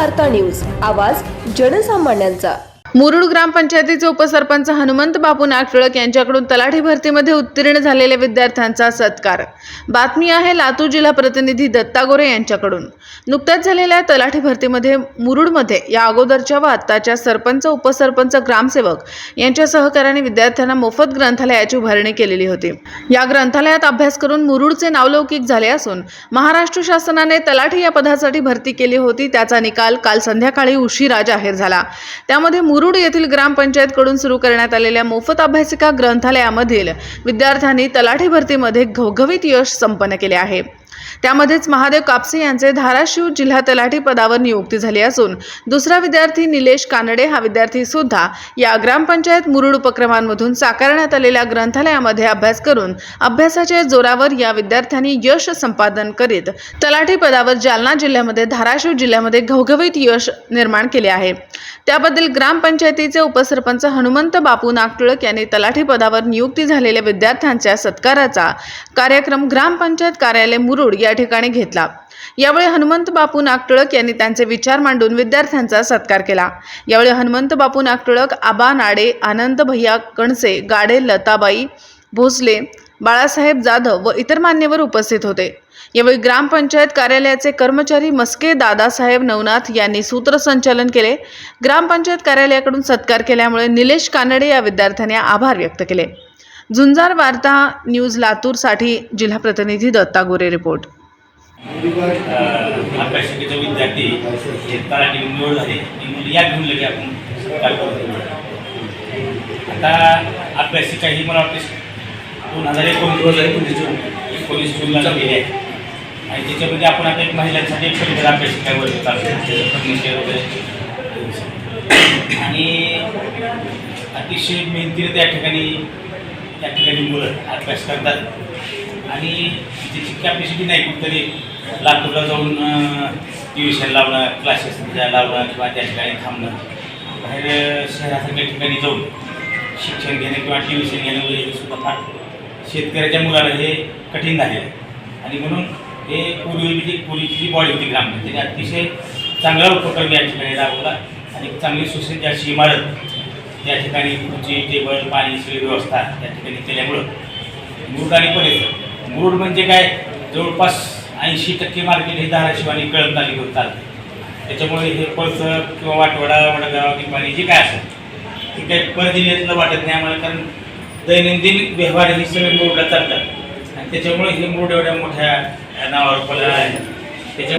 वार्ता न्यूज. आवाज जनसामान्यांचा. मुरुड ग्रामपंचायतीचे उपसरपंच हनुमंत बापू नागटिळक यांच्याकडून तलाठी भरतीमध्ये उत्तीर्ण झालेल्या विद्यार्थ्यांचा सत्कार. बातमी आहे लातूर जिल्हा प्रतिनिधी दत्ता गोरे यांच्याकडून. नुकत्याच झालेल्या तलाठी भरतीमध्ये मुरुडमध्ये या अगोदरच्या व आत्ताच्या सरपंच उपसरपंच ग्रामसेवक यांच्या सहकार्याने विद्यार्थ्यांना मोफत ग्रंथालयाची उभारणी केलेली होती. या ग्रंथालयात अभ्यास करून मुरुडचे नावलौकिक झाले असून महाराष्ट्र शासनाने तलाठी या पदासाठी भरती केली होती त्याचा निकाल काल संध्याकाळी उशिरा जाहीर झाला. त्यामध्ये मुरुड येथील ग्रामपंचायतकडून सुरू करण्यात आलेल्या मोफत अभ्यासिका ग्रंथालयामधील विद्यार्थ्यांनी तलाठी भरतीमध्ये घवघवीत यश संपन्न केले आहे. त्यामध्येच महादेव कापसे यांचे धाराशिव जिल्हा तलाठी पदावर नियुक्ती झाली असून दुसरा विद्यार्थी निलेश कानडे हा विद्यार्थी सुद्धा या ग्रामपंचायत मुरुड उपक्रमांमधून साकारण्यात आलेल्या ग्रंथालयामध्ये अभ्यास करून अभ्यासाच्या जोरावर या विद्यार्थ्यांनी यश संपादन करीत तलाठी पदावर जालना जिल्ह्यामध्ये धाराशिव जिल्ह्यामध्ये घवघवीत यश निर्माण केले आहे. त्याबद्दल ग्रामपंचायतीचे उपसरपंच हनुमंत बापू नागटुळक यांनी तलाठी पदावर नियुक्ती झालेल्या विद्यार्थ्यांच्या सत्काराचा कार्यक्रम ग्रामपंचायत कार्यालय मुरुड या ठिकाणी घेतला. यावेळी हनुमंत बापू नागटुळक यांनी त्यांचे विचार मांडून विद्यार्थ्यांचा सत्कार केला. यावेळी हनुमंत बापू नागटुळक आबा नाडे आनंद भैया कणसे गाडे लताबाई भोसले बाळासाहेब जाधव व इतर मान्यवर उपस्थित होते. यावेळी ग्रामपंचायत कार्यालयाचे कर्मचारी मस्के दादासाहेब नवनाथ यांनी सूत्रसंचालन केले. ग्रामपंचायत कार्यालयाकडून सत्कार केल्यामुळे निलेश कानडे या विद्यार्थ्यांनी आभार व्यक्त केले. झुंजार वार्ता न्यूज लातूरसाठी जिल्हा प्रतिनिधी दत्ता गोरे रिपोर्ट. विद्यार्थी निवड झाले. आता अभ्यासिका ही मला वाटते दोन हजार एकोणीस एकोणीस जूनला गेले आहे. आणि त्याच्यामध्ये आपण आता एक महिलांसाठी एक अभ्यास काय वर्ग चालू फर्निचर वगैरे. आणि अतिशय मेहनतीने त्या ठिकाणी त्या ठिकाणी मुलं अभ्यास करतात. आणि त्याची कॅपॅसिटी नाही कुठतरी लातूरला जाऊन ट्युशन लावणं क्लासेस लावणं किंवा त्या ठिकाणी थांबणं. बाहेर शहरासारख्या ठिकाणी जाऊन शिक्षण घेणं किंवा ट्युशन घेणं वगैरे सुद्धा फार शेतकऱ्याच्या मुलाला हे कठीण झालेलं आहे. आणि म्हणून हे पूर्वी म्हणजे जी पूर्वीची जी बॉडी होती ग्रामपंचायत अतिशय चांगला उपक्रम या ठिकाणी राबवला आणि चांगली सुसज्ज अशी इमारत या ठिकाणी खुर्ची टेबल पाणी सगळी व्यवस्था या ठिकाणी केल्यामुळं मुरुड आणि परिसर मुरुड म्हणजे काय? जवळपास ऐंशी टक्के मार्केट हे धाराशिव आणि कळम तालुक्यावर चालते त्याच्यामुळे हे पळसर किंवा वाटवडा वडगाव पाणी जे काय असेल ते काही परजिल्ह्यातलं वाटत नाही आम्हाला कारण दैनंदिन व्यवहार हे सगळे मुरुडला चालतात आणि त्याच्यामुळे हे मुरुड एवढ्या मोठ्या नावावर पडलं आहे. त्याच्या